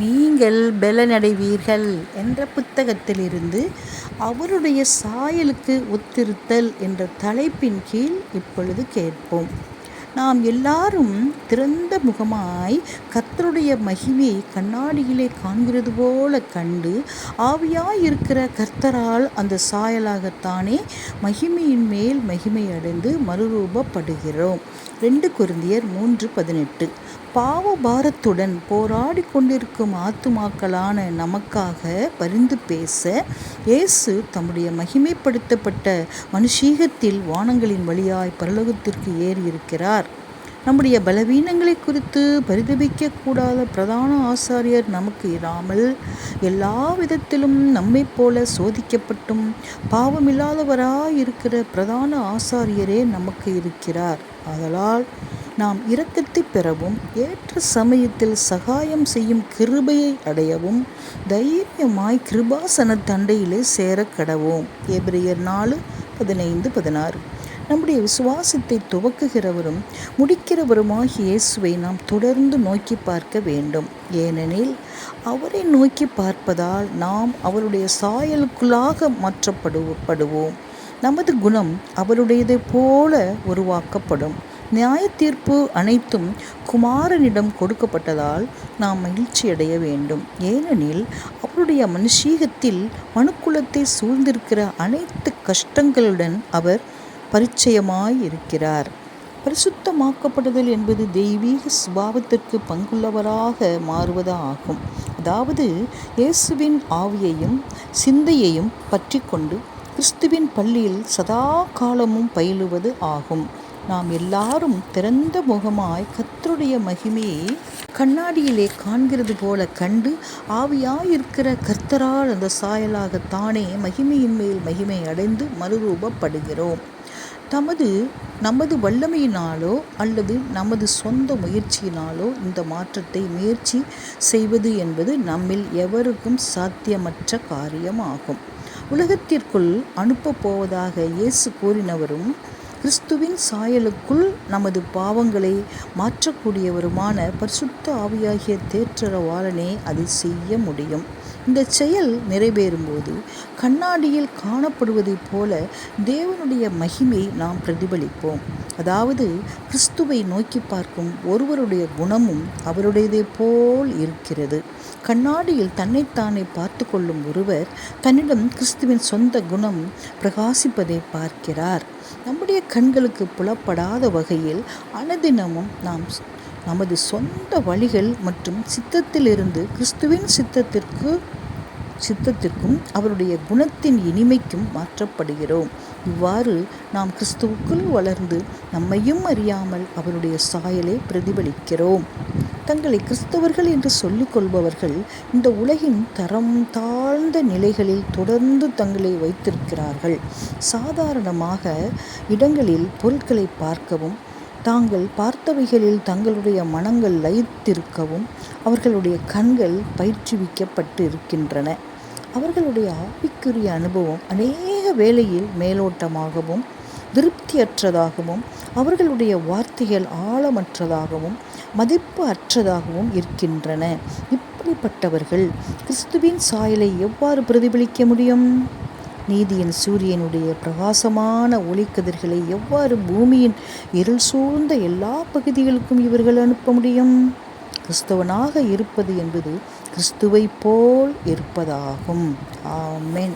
நீங்கள் பலனடைவீர்கள் என்ற புத்தகத்திலிருந்து அவருடைய சாயலுக்கு ஒத்திருத்தல் என்ற தலைப்பின் கீழ் இப்பொழுது கேட்போம். நாம் எல்லாரும் திறந்த முகமாய் கத் கர்த்தருடைய மகிமையை கண்ணாடியிலே காண்கிறது போல கண்டு ஆவியாயிருக்கிற கர்த்தரால் அந்த சாயலாகத்தானே மகிமையின் மேல் மகிமை அடைந்து மறுரூபப்படுகிறோம். ரெண்டு குருந்தியர் மூன்று பதினெட்டு. பாவ பாரத்துடன் போராடி கொண்டிருக்கும் ஆத்துமாக்களான நமக்காக பரிந்து பேச இயேசு தம்முடைய மகிமைப்படுத்தப்பட்ட மனுஷீகத்தில் வானங்களின் வழியாய் பரலோகத்திற்கு ஏறி இருக்கிறார் நம்முடைய பலவீனங்களை குறித்து பரிதபிக்கக்கூடாத பிரதான ஆசாரியர் நமக்கு இராமல் எல்லா விதத்திலும் நம்மை போல சோதிக்கப்பட்டும் பாவமில்லாதவராய் இருக்கிற பிரதான ஆசாரியரே நமக்கு இருக்கிறார். ஆதலால் நாம் இரக்கத்தை பெறவும் ஏற்ற சமயத்தில் சகாயம் செய்யும் கிருபையை அடையவும் தைரியமாய் கிருபாசன தண்டையிலே சேர கடவோம். எபிரியர் நாலு பதினைந்து பதினாறு. நம்முடைய விசுவாசத்தை துவக்குகிறவரும் முடிக்கிறவருமாக இயேசுவை நாம் தொடர்ந்து நோக்கி பார்க்க வேண்டும். ஏனெனில் அவரை நோக்கி பார்ப்பதால் நாம் அவருடைய சாயலுக்குள்ளாக மாற்றப்படுவோம் நமது குணம் அவருடையதை போல உருவாக்கப்படும். நியாய தீர்ப்பு அனைத்தும் குமாரனிடம் கொடுக்கப்பட்டதால் நாம் மகிழ்ச்சியடைய வேண்டும். ஏனெனில் அவருடைய மனுஷீகத்தில் மனுக்குலத்தை சூழ்ந்திருக்கிற அனைத்து கஷ்டங்களுடன் அவர் பரிச்சயமாய் இருக்கிறார் பரிசுத்தமாக்கப்படுதல் என்பது தெய்வீக சுபாவத்திற்கு பங்குள்ளவராக மாறுவது ஆகும் அதாவது இயேசுவின் ஆவியையும் சிந்தையையும் பற்றி கொண்டு கிறிஸ்துவின் பள்ளியில் சதா காலமும் பயிலுவது ஆகும். நாம் எல்லாரும் திறந்த முகமாய் கத்தருடைய மகிமையை கண்ணாடியிலே காண்கிறது போல கண்டு ஆவியாயிருக்கிற கர்த்தரால் அந்த சாயலாக தானே மகிமையின் மேல் மகிமை அடைந்து மறுரூபப்படுகிறோம். தமது நமது வல்லமையினாலோ அல்லது நமது சொந்த முயற்சியினாலோ இந்த மாற்றத்தை முயற்சி செய்வது என்பது நம்மில் எவருக்கும் சாத்தியமற்ற காரியமாகும். உலகத்திற்குள் அனுப்பப் போவதாக இயேசு கூறினவரும் கிறிஸ்துவின் சாயலுக்குள் நமது பாவங்களை மாற்றக்கூடியவருமான பரிசுத்த ஆவியாகிய தேற்றரவாளனே அதை செய்ய முடியும். இந்த செயல் நிறைவேறும்போது கண்ணாடியில் காணப்படுவதைப் போல தேவனுடைய மகிமை நாம் பிரதிபலிப்போம். அதாவது கிறிஸ்துவை நோக்கி பார்க்கும் ஒருவருடைய குணமும் அவருடையதை போல் இருக்கிறது. கண்ணாடியில் தன்னைத்தானே பார்த்து கொள்ளும் ஒருவர் தன்னிடம் கிறிஸ்துவின் சொந்த குணம் பிரகாசிப்பதை பார்க்கிறார். நம்முடைய கண்களுக்கு புலப்படாத வகையில் அனுதினமும் நாம் நமது சொந்த வழிகள் மற்றும் சித்தத்திலிருந்து கிறிஸ்துவின் சித்தத்திற்கு சித்தத்திற்கும் அவருடைய குணத்தின் இனிமைக்கும் மாற்றப்படுகிறோம். இவ்வாறு நாம் கிறிஸ்துவுக்குள் வளர்ந்து நம்மையும் அறியாமல் அவருடைய சாயலை பிரதிபலிக்கிறோம். தங்களை கிறிஸ்தவர்கள் என்று சொல்லிக்கொள்பவர்கள் இந்த உலகின் தரம் தாழ்ந்த நிலைகளில் தொடர்ந்து தங்களை வைத்திருக்கிறார்கள். சாதாரணமாக இடங்களில் பொருட்களை பார்க்கவும் தாங்கள் பார்த்தவைகளில் தங்களுடைய மனங்கள் லயித்திருக்கவும் அவர்களுடைய கண்கள் பயிற்றுவிக்கப்பட்டு இருக்கின்றன அவர்களுடைய ஆவிக்குரிய அனுபவம் அநேக வேளையில் மேலோட்டமாகவும் திருப்தியற்றதாகவும் அவர்களுடைய வார்த்தைகள் ஆழமற்றதாகவும் மதிப்பு அற்றதாகவும் இருக்கின்றன. இப்படிப்பட்டவர்கள் கிறிஸ்துவின் சாயலை எவ்வாறு பிரதிபலிக்க முடியும்? நீதியின் சூரியனுடைய பிரகாசமான ஒளிக்கதிர்களை எவ்வாறு பூமியின் இருள் சூழ்ந்த எல்லா பகுதிகளுக்கும் இவர்கள் அனுப்ப முடியும்? கிறிஸ்தவனாக இருப்பது என்பது கிறிஸ்துவை போல் இருப்பதாகும். ஆமென்.